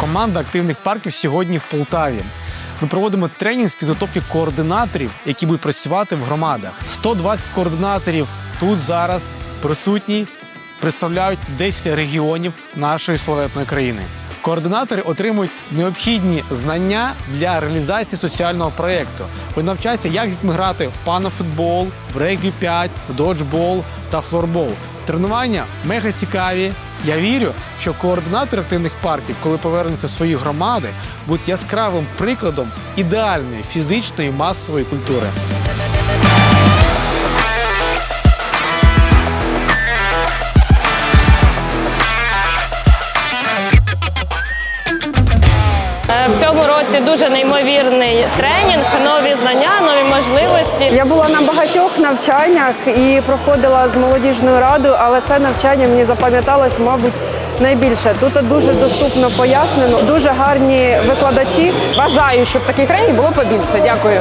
Команда активних парків сьогодні в Полтаві. Ми проводимо тренінг з підготовки координаторів, які будуть працювати в громадах. 120 координаторів тут зараз присутні, представляють 10 регіонів нашої славетної країни. Координатори отримують необхідні знання для реалізації соціального проєкту. Вони навчаються, як з дітьми грати в панофутбол, в регбі 5, в доджбол та флорбол. Тренування мега цікаві. Я вірю, що координатори активних парків, коли повернуться в свої громади, будуть яскравим прикладом ідеальної фізичної масової культури. Е, В цьому році дуже неймовірний тренінг, нові знання, можливості. Я була на багатьох навчаннях і проходила з молодіжною радою, але це навчання мені запам'яталось, мабуть, найбільше. Тут дуже доступно пояснено, дуже гарні викладачі. Бажаю, щоб таких країн було побільше. Дякую.